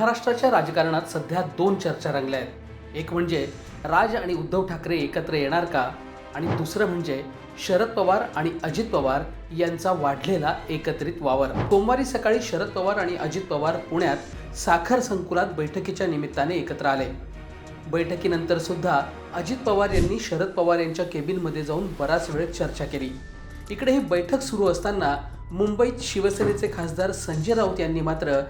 महाराष्ट्राच्या राजकारणात सध्या दोन चर्चा रंगल्या आहेत. एक म्हणजे राज आणि उद्धव ठाकरे एकत्र येणार का? आणि दुसरं म्हणजे शरद पवार आणि अजित पवार यांचा वाढलेला एकत्रित वावर. सोमवारी सकाळी शरद पवार आणि अजित पवार पुण्यात साखर संकुलात बैठकीच्या निमित्ताने एकत्र आले. बैठकीनंतर सुद्धा अजित पवार यांनी शरद पवार यांच्या केबिनमध्ये जाऊन बराच वेळ चर्चा केली. इकडे ही बैठक सुरू असताना मुंबईत शिवसेनेचे खासदार संजय राऊत यांनी मात्र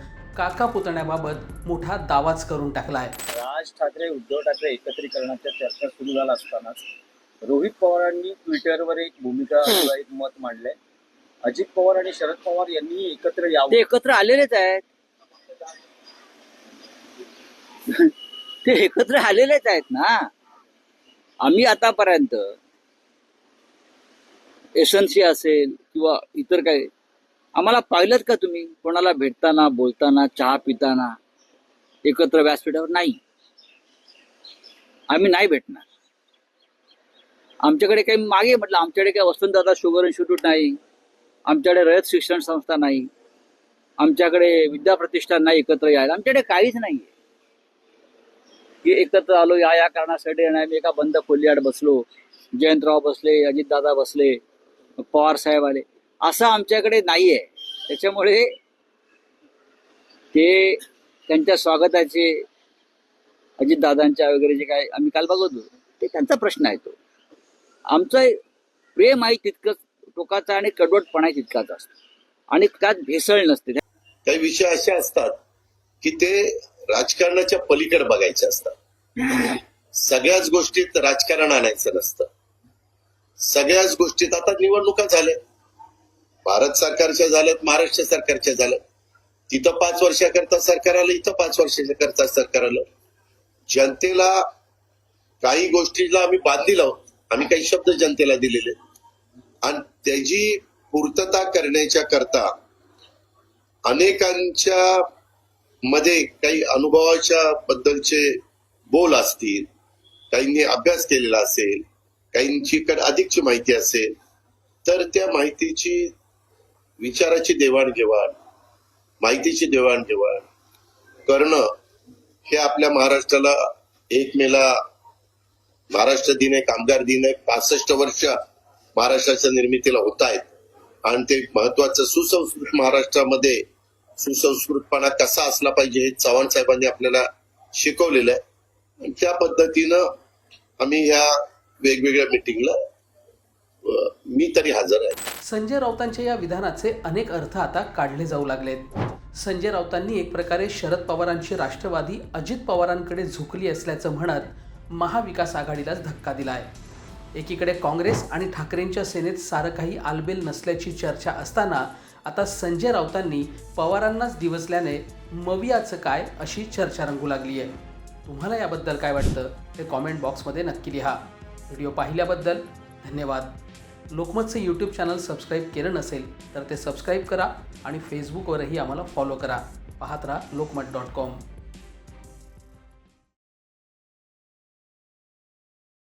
काका पुतण्याबाबत मोठा दावाच करून टाकला आहे राज ठाकरे उद्धव ठाकरे एकत्रीकरणाच्या चर्चा सुरू झाल्या असतानाच रोहित पवारांनी ट्विटरवर एक भूमिका किंवा एक मत मांडलंय. अजित पवार आणि शरद पवार यांनी एकत्र ते यावं एकत्र आलेलेच आहेत. ते एकत्र आलेलेच आहेत ना. आम्ही आतापर्यंत एसएनसी असेल किंवा इतर काही आम्हाला पाहिलं का तुम्ही? कोणाला भेटताना बोलताना चहा पिताना? एकत्र व्यासपीठावर? नाही. आम्ही नाही भेटणार. आमच्याकडे काही मागे म्हटलं आमच्याकडे काही वसंतदादा शुगर इन्स्टिट्यूट नाही. आमच्याकडे रयत शिक्षण संस्था नाही. आमच्याकडे विद्याप्रतिष्ठान नाही एकत्र यायला. आमच्याकडे काहीच नाहीये. की एकत्र आलो या या कारणासाठी आणि आम्ही एका बंद खोलीआड बसलो. जयंतराव बसले अजितदादा बसले पवार साहेब आले. असं आमच्याकडे नाहीये. त्याच्यामुळे ते त्यांच्या स्वागताचे अजितदादांच्या वगैरे जे काय आम्ही काल बघत होतो ते त्यांचा प्रश्न आहे तो. आमचं प्रेम आहे तितकंच टोकाचा आणि कडवटपणा तितकाच असतो. आणि त्यात भेसळ नसते. काही विषय असे असतात की ते राजकारणाच्या पलीकडे बघायचे असतात. सगळ्याच गोष्टीत राजकारण आणायचं नसतं. सगळ्याच गोष्टीत आता निवडणुका झाल्या. भारत सरकारच्या झाल्यात महाराष्ट्र सरकारच्या झाल्यात. तिथं पाच वर्षाकरता सरकार आलं इथं पाच वर्षाच्या करता सरकार आलं. जनतेला काही गोष्टीला आम्ही बांधील आहोत आम्ही काही शब्द जनतेला दिलेले. आणि त्याची पूर्तता करण्याच्या करता अनेकांच्या मध्ये काही अनुभवाच्या बद्दलचे बोल असतील काहींनी अभ्यास केलेला असेल काहींची कडे अधिकची माहिती असेल तर त्या माहितीची विचाराची देवाणघेवाण माहितीची देवाणघेवाण करणं हे आपल्या महाराष्ट्राला एक मेला महाराष्ट्र दिन आहे कामगार दिन आहे पासष्ट वर्ष महाराष्ट्राच्या निर्मितीला होत आहेत. आणि ते महत्वाचं सुसंस्कृत महाराष्ट्रामध्ये सुसंस्कृतपणा कसा असला पाहिजे हे चव्हाण साहेबांनी आपल्याला शिकवलेलं आहे. त्या पद्धतीनं आम्ही ह्या वेगवेगळ्या मिटिंगला मी तरी हजर आहे. संजय राऊतांच्या या विधानाचे अनेक अर्थ आता काढले जाऊ लागलेत. संजय राऊतांनी एक प्रकारे शरद पवारांची राष्ट्रवादी अजित पवारांकडे झुकली असल्याचं म्हणत महाविकास आघाडीलाच धक्का दिला आहे एकीकडे काँग्रेस आणि ठाकरेंच्या सेनेत सारं काही आलबेल नसल्याची चर्चा असताना आता संजय राऊतांनी पवारांनाच दिवसल्याने मवियाचं काय अशी चर्चा रंगू लागली आहे तुम्हाला याबद्दल काय वाटतं? ते कॉमेंट बॉक्समध्ये नक्की लिहा. व्हिडिओ पाहिल्याबद्दल धन्यवाद. लोकमतचं यूट्यूब चॅनल सबस्क्राईब केलं नसेल तर ते सबस्क्राईब करा आणि फेसबुकवरही आम्हाला फॉलो करा. पाहत राहा लोकमत डॉट कॉम